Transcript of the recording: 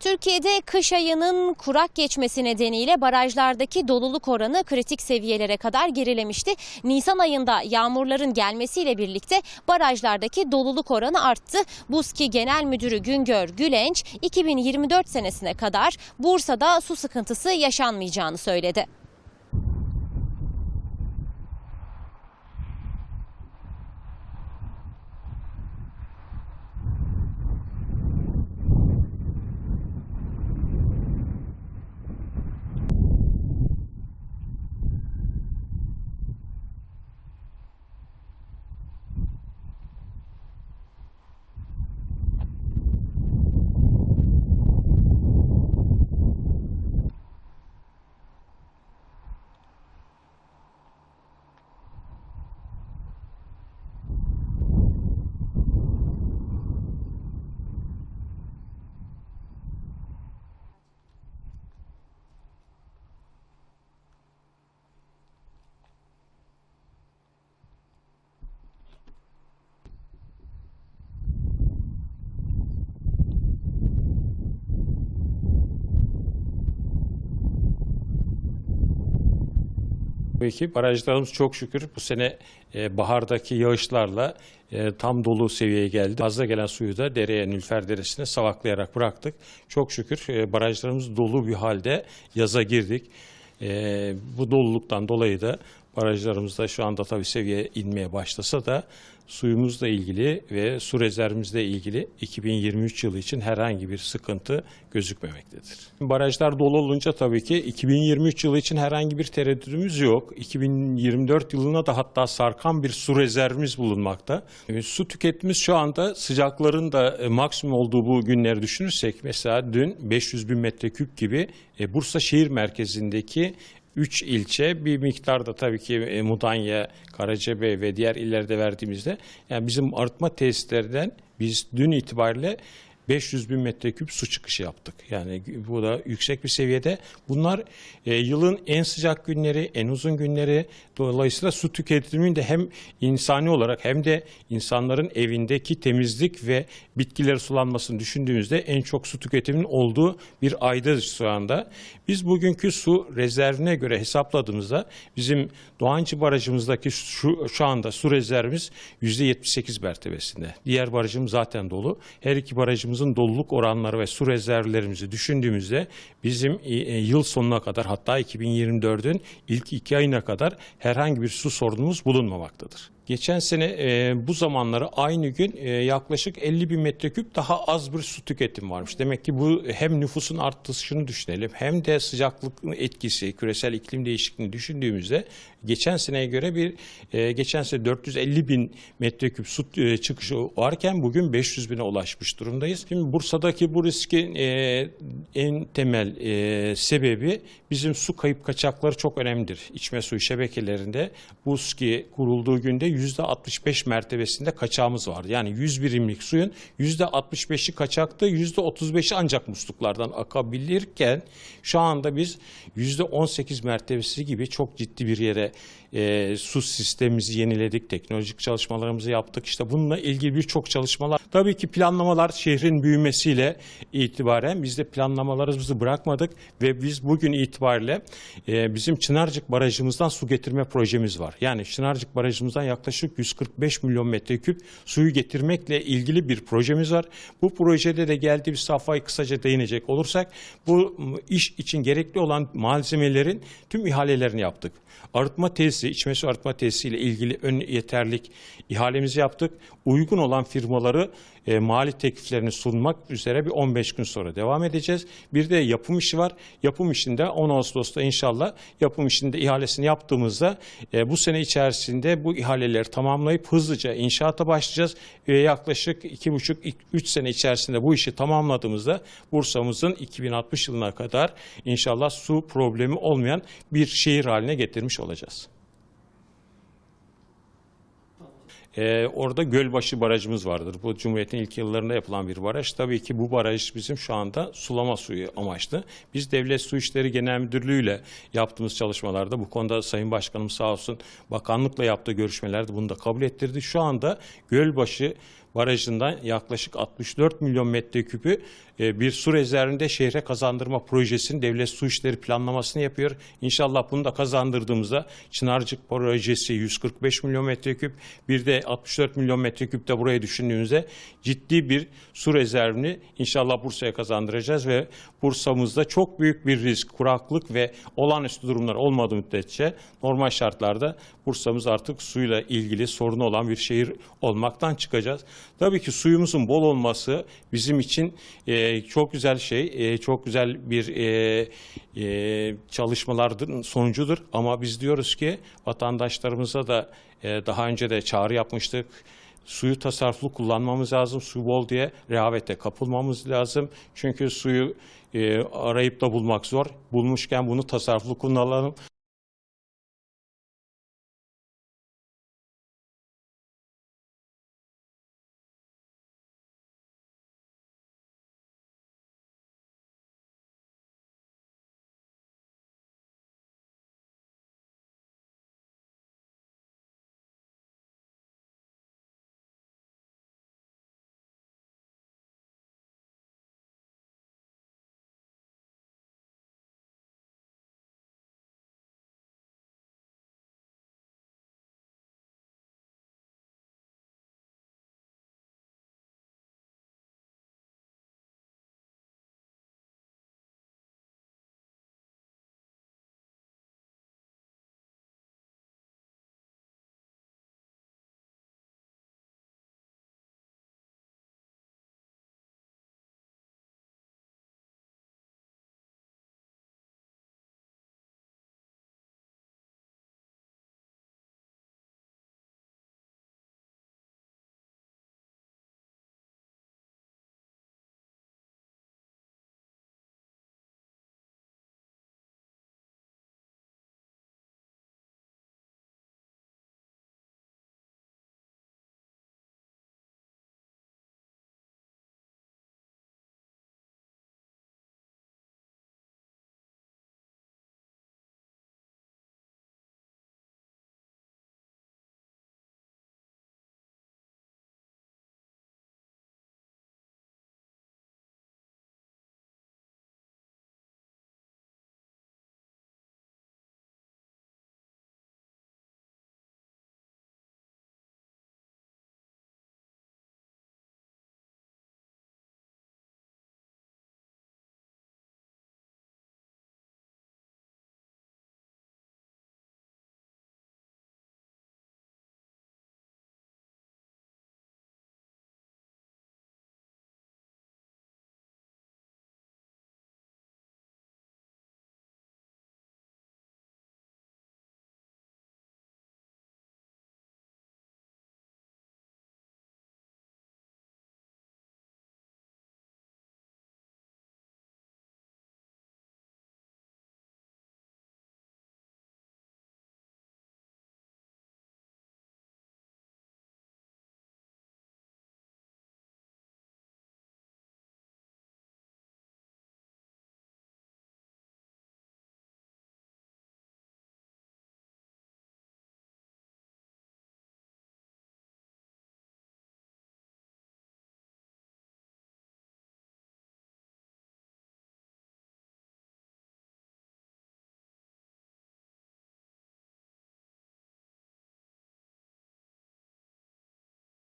Türkiye'de kış ayının kurak geçmesi nedeniyle barajlardaki doluluk oranı kritik seviyelere kadar gerilemişti. Nisan ayında yağmurların gelmesiyle birlikte barajlardaki doluluk oranı arttı. BUSKİ Genel Müdürü Güngör Gülenç 2024 senesine kadar Bursa'da su sıkıntısı yaşanmayacağını söyledi. Tabii ki barajlarımız çok şükür bu sene e, bahardaki yağışlarla e, tam dolu seviyeye geldi. Fazla gelen suyu da dereye, Nülfer Deresi'ne savaklayarak bıraktık. Çok şükür e, barajlarımız dolu bir halde yaza girdik. E, bu doluluktan dolayı da barajlarımızda şu anda tabii seviye inmeye başlasa da suyumuzla ilgili ve su rezervimizle ilgili 2023 yılı için herhangi bir sıkıntı gözükmemektedir. Barajlar dolu olunca tabii ki 2023 yılı için herhangi bir tereddütümüz yok. 2024 yılına da hatta sarkan bir su rezervimiz bulunmakta. Su tüketimimiz şu anda sıcakların da e, maksimum olduğu bu günleri düşünürsek mesela dün 500 bin metreküp gibi e, Bursa şehir merkezindeki 3 ilçe bir miktarda tabii ki e, Mudanya, Karacabey ve diğer illerde verdiğimizde yani bizim arıtma tesislerinden biz dün itibariyle 500 bin metreküp su çıkışı yaptık. Yani bu da yüksek bir seviyede. Bunlar e, yılın en sıcak günleri, en uzun günleri. Dolayısıyla su tüketiminin de hem insani olarak hem de insanların evindeki temizlik ve bitkileri sulanmasını düşündüğümüzde en çok su tüketiminin olduğu bir ayda şu anda. Biz bugünkü su rezervine göre hesapladığımızda bizim Doğancı Barajımızdaki şu, şu anda su rezervimiz %78 mertebesinde. Diğer barajımız zaten dolu. Her iki barajımızın doluluk oranları ve su rezervlerimizi düşündüğümüzde bizim e, e, yıl sonuna kadar hatta 2024'ün ilk iki ayına kadar herhangi bir su sorunumuz bulunmamaktadır. Geçen sene e, bu zamanları aynı gün e, yaklaşık 50 bin metreküp daha az bir su tüketim varmış. Demek ki bu hem nüfusun artışını düşünelim hem de sıcaklık etkisi, küresel iklim değişikliğini düşündüğümüzde geçen seneye göre bir e, geçen sene 450 bin metreküp su e, çıkışı varken bugün 500 bine ulaşmış durumdayız. Şimdi Bursa'daki bu riskin e, en temel e, sebebi bizim su kayıp kaçakları çok önemlidir. İçme suyu şebekelerinde BUSKİ kurulduğu günde %65 mertebesinde kaçağımız vardı. Yani 100 birimlik suyun %65'i kaçaktı, %35'i ancak musluklardan akabilirken şu anda biz %18 mertebesi gibi çok ciddi bir yere e, su sistemimizi yeniledik, teknolojik çalışmalarımızı yaptık. İşte bununla ilgili birçok çalışmalar. Tabii ki planlamalar şehrin büyümesiyle itibaren biz de planlamalarımızı bırakmadık ve biz bugün itibariyle e, bizim Çınarcık Barajımızdan su getirme projemiz var. Yani Çınarcık Barajımızdan yaklaşık 145 milyon metreküp suyu getirmekle ilgili bir projemiz var. Bu projede de geldiği bir safhayı kısaca değinecek olursak bu iş için gerekli olan malzemelerin tüm ihalelerini yaptık. Arıtma tesisi, içme su arıtma tesisi ile ilgili ön yeterlik ihalemizi yaptık. Uygun olan firmaları e, mali tekliflerini sunmak üzere bir 15 gün sonra devam edeceğiz. Bir de yapım işi var. Yapım işinde 10 Ağustos'ta inşallah yapım işinde ihalesini yaptığımızda e, bu sene içerisinde bu ihaleleri tamamlayıp hızlıca inşaata başlayacağız ve yaklaşık 2,5-3 sene içerisinde bu işi tamamladığımızda Bursa'mızın 2060 yılına kadar inşallah su problemi olmayan bir şehir haline getirmiş olacağız. Ee, orada Gölbaşı Barajımız vardır. Bu Cumhuriyet'in ilk yıllarında yapılan bir baraj. Tabii ki bu baraj bizim şu anda sulama suyu amaçlı. Biz Devlet Su İşleri Genel Müdürlüğü ile yaptığımız çalışmalarda bu konuda Sayın Başkanım sağ olsun bakanlıkla yaptığı görüşmelerde bunu da kabul ettirdi. Şu anda Gölbaşı Barajı'ndan yaklaşık 64 milyon metreküpü e, bir su rezervinde şehre kazandırma projesinin devlet su işleri planlamasını yapıyor. İnşallah bunu da kazandırdığımızda Çınarcık projesi 145 milyon metreküp bir de 64 milyon metreküp de buraya düşündüğünüzde ciddi bir su rezervini inşallah Bursa'ya kazandıracağız ve Bursa'mızda çok büyük bir risk, kuraklık ve olağanüstü durumlar olmadığı müddetçe normal şartlarda Bursa'mız artık suyla ilgili sorunu olan bir şehir olmaktan çıkacağız. Tabii ki suyumuzun bol olması bizim için e, çok güzel şey, e, çok güzel bir e, e, çalışmalardır sonucudur. Ama biz diyoruz ki vatandaşlarımıza da e, daha önce de çağrı yapmıştık. Suyu tasarruflu kullanmamız lazım. Su bol diye rehavete kapılmamız lazım. Çünkü suyu e, arayıp da bulmak zor. Bulmuşken bunu tasarruflu kullanalım.